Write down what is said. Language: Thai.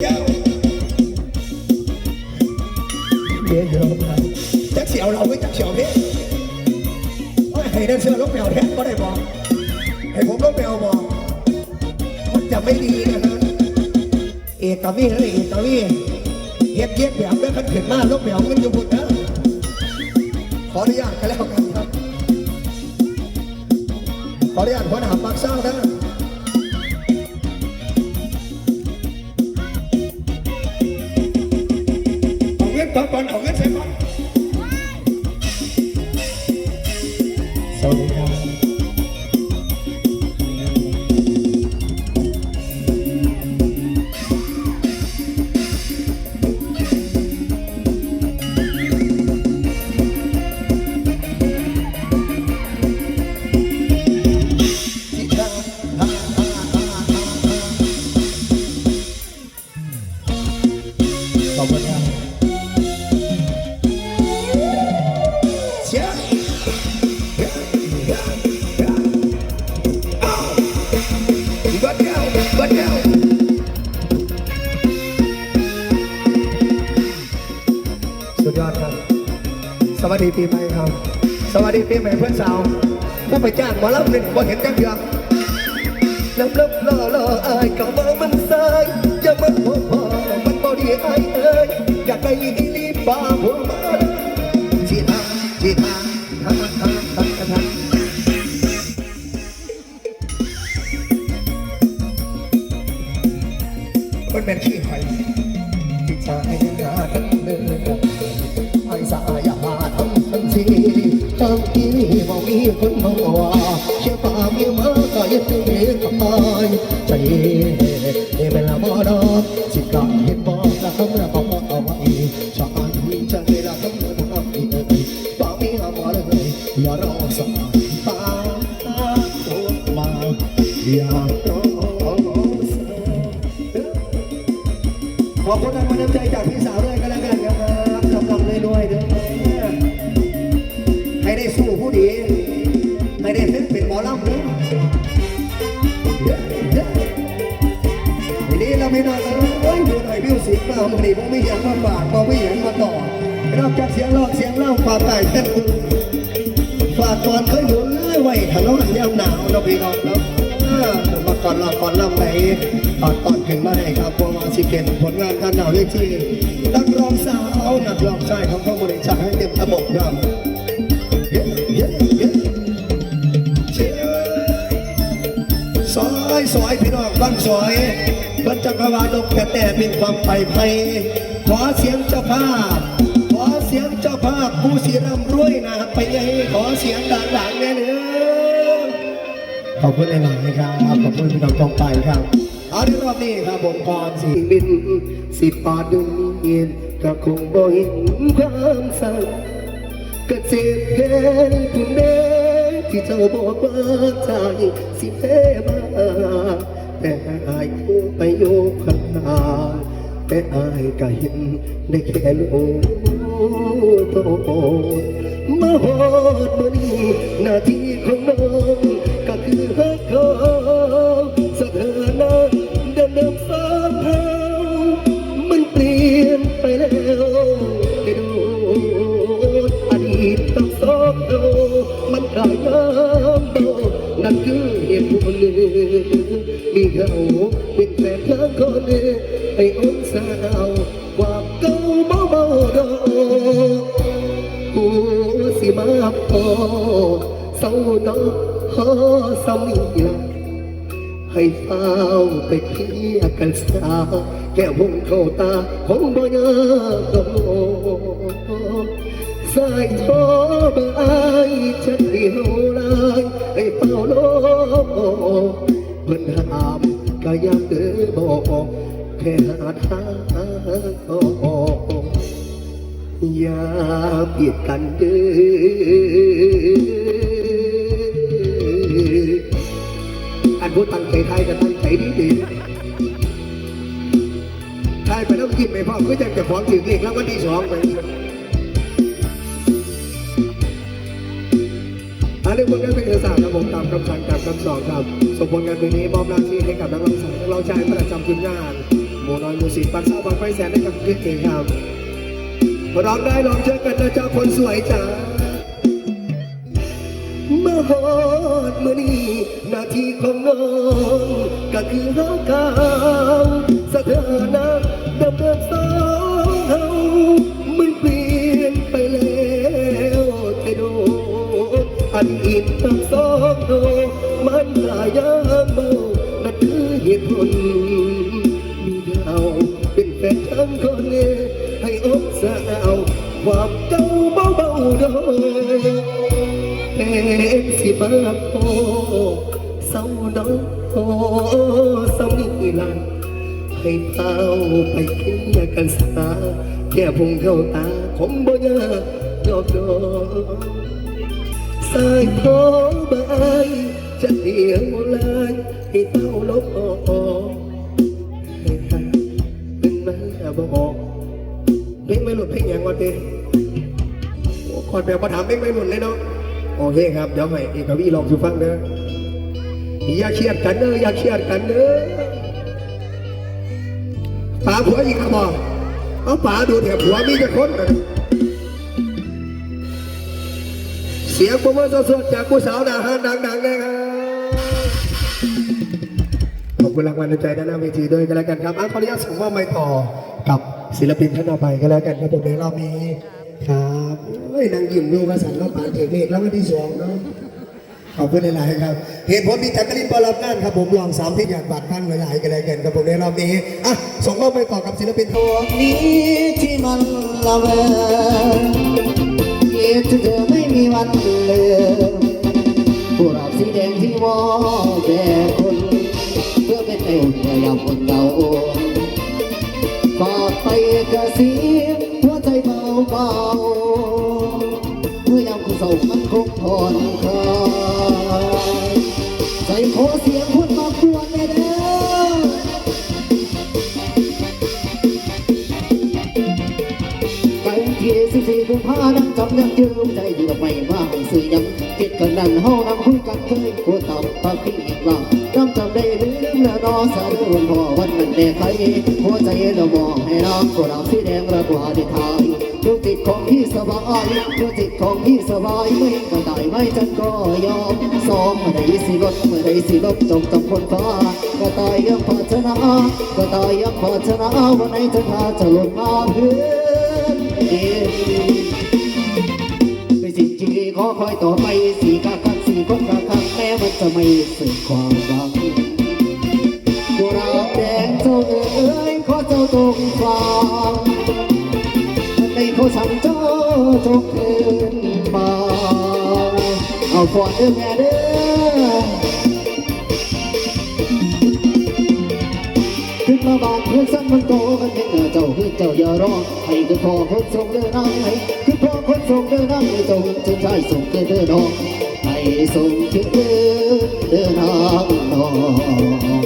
เดี๋ยวเดี๋ยวเดี๋ยวจักเสียวเราไม่จักเสียวเนี่ยให้แดนเซอร์ลบแมวแทนก็ได้บอกให้ผมลบแมวบอกมันจะไม่ดีนะฮะเอกวีนะเอกวีเฮ็ดเย็บแบบแล้วขันขึ้นมาลบแมวเงินอยู่บุตรนะขออนุญาตกันแล้วกันครับขออนุญาตหัวหน้าปากเศร้านะ เอาเงินอนก่อนเอาเงินใส่ก่อน สวัสดีปีใหม่ครับ สวัสดีปีใหม่เพื่อนสาวผู้ไปจ้างหมอลำหนึ่งบ่เห็นจังเดียวลำลำล่อล่ออายก็บอกมันสายอย่ามันพอพอมันบ่ดีอายเอ้ยอยากไปรีลีบ้าหัวมา ทั้งที่บอกมีคนมาว่าเชื่อป่ามีมาก็ยังไม่มีกำลังใจเอเวลาบ่ดอกสิกาเห็นบอกแล้วคำระบอกเอาไว้ชายใจละคำระบอกอีกป่ามีมาเลยอย่ารอสายตาตาตัวมาอย่ารอสายขอบคุณทางกำลังใจจาก มาวันนี้ผมไม่อยากมาฝากผมไม่อยากมาต่อนอกจากเสียงร้องเสียงเล่าฝากไก่เต้นคุณฝากก่อนเคยหนุนไว้ถนนยามหนาวเราพี่น้องเนาะมาก่อนราก่อนลำไหนตอนตอนถึงมาไหนครับพวกมาสิเป็นผลงานการหนาวเลขที่นักร้องสาวนักร้องชายของพวกบริจาคให้เต็มระบบครับเย้เย้เย้ซอยซอยพี่น้องบ้านซอย บรรจักรวาลนกกระแตเป็นความไปไพขอเสียงเจ้าภาพ ขอเสียงเจ้าภาพผู้สีร่ำรวยนะไปยัยขอเสียงดังๆแน่เนื้อขอบคุณหลายๆครับขอบคุณพี่น้องกองไปครับเอาในรอบนี้ครับผมก่อนสิบินสิปาดดุเงียนก็คงบ่เห็นความสั่งกระเจ็บแค้นคุณแม่ที่เจ้าบอกว่าใจสิแพ้มาแต่ แต่อายก็เห็นได้แค่ลูกโตมาหอดมือนี้หน้าที่ของน้องก็คือฮักเขาสถานะเดิมเดิมๆสามเฮามันเปลี่ยนไปแล้วได้ดูอดีตทั้งสองเรามันกลายน้ำเบานั่นคือเหตุผลมีเขา สมีให้เฝ้าไปเคลียรกันสาแก้วงเข้าตาคงบ่ยากดอกสายทอบอร์อายฉันเดียวลายให้เฝ้าโลกเพิ่นหามก็ยังเดือบอกแค่หาทางออกอย่าเบียดกันเด้อ อันผู้ตั้งใจไทยก็ตั้งใจดีดีไทยไปแล้วกินไม่อก็จะจะของถึงเลขแล้ววันที่สองไปอันนี้ผลงานเป็นเอกสารครับผมตามคำสั่งตามคำสอนครับส่งผลงานเพลงนี้มอบหน้าที่ให้กับนักร้องสาวนักร้องชายประจำทีมงานมูน้อยมูสีปักเศร้าบางไฟแสนให้กับเก่งครับร้องได้ร้องเจอกันนะเจ้าคนสวยจ้า ฮอดมือนี้หน้าที่ของน้องก็คือหาข่าวสถานะดำเนินสองเฮามันเปลี่ยนไปแล้วแต่โดอันอินทั้งสองโดมันหลายยางเบานั่นคือเหตุผลมีเราเป็นแฟนทั้งคนให้อกสาวความเก่าเบาเบาดอย สิมาโอเศร้าดอกโอเศร้านี่ลังให้เท้าไปเคียกันสาแค่พงเข้าตาคงบ่ยากดอกดอกสายทองใบจะเดียวลายให้เต้าลบออกเป็นมาบอกเพลงไม่หลุดเพลงอย่างวันเต้คอนแบบมาถามเพลงไม่หลุดเลยเนาะ โอเคครับ เดี๋ยวให้เอกวีลองสูฟังเด้ออย่าเครียดกันเด้ออย่าเครียดกันเด้อป๋าผัวอีกครับบอกเอาป๋าดูแถวผัวมีจะคนนเสียงประมือสดๆจากผู้สาวดาฮานดังๆนะครับขอบคุณรางวัลในใจด้านหน้าเวทีด้วยกันแล้วกันครับอะขออนุญาตส่งมอบไม้ต่อกับศิลปินท่านต่อไปกันแล้วกันครับผมในรอบนี้ครับ เฮ้ยนางยิ้มดูกระสันน้องปานเอกเลขแล้วก็ที่สองเนาะขอบคุณหลาย ๆ ครับ เหตุผลที่จักรีนบอลรับงานครับผมลองสามที่อยากบัตรท่านหลาย ๆ กันแล้วกันครับผมในรอบนี้ อะ ส่งมอบไปต่อกับศิลปินตัวนี้ที่มันละเมอคิดถึงเธอไม่มีวันลืมพวกเราสีแดงที่มองแต่คนเพื่อเป็นเอวเพื่อยามคนเก่าฝากไปกระซิบหัวใจเบาเบาๆามันคงทนคลายใจขอเสียงพูดมาควรเด้อี่สิสี่กุมภาพันธ์จำยังยืมใจอยู่ไม่ว่าให้สื่อยังคิดกันนั้นเฮานำคุยกันเคยพูดตอบปากพี่อีกว่าจำจำได้ลืมแล้วนอสะดุ้งพอวันนั้นแดกใครหัวใจเรามองให้น้องพวกเราสีแดงระกว่าได้ทาย ดูติดของพี่สบายดูติดของพี่สบายไม่ก็ได้ไม่ฉันก็ยอมซ้อมเมื่อใดสิลดเมื่อใดสิลดจงจำคนฟ้าก็ตายยังพอชนะก็ตายยังพอชนะวันไหนจะพาจะหลุดมาเพื่อนเดียวไม่สิจีขอคอยต่อไปสี่กาคักสี่คนกาคักแม้มันจะไม่สุดความหวังกุหลาบแดงเจ้าเอ๋ยขอเจ้าตรงฟัง จงคืนมาเอาฟอนเด้อแม่เด้อขึ้นมาบานเพื่อนสั้นมันโตกันเห็นเจ้าคือเจ้าอย่ารอให้คือพ่อคนทรงเดินนั่งให้คือพ่อคนทรงเดินนั่งให้เจ้าจึงใช้ส่งเดินเดินน้องให้ส่งถึงเดินเดินนางน้อง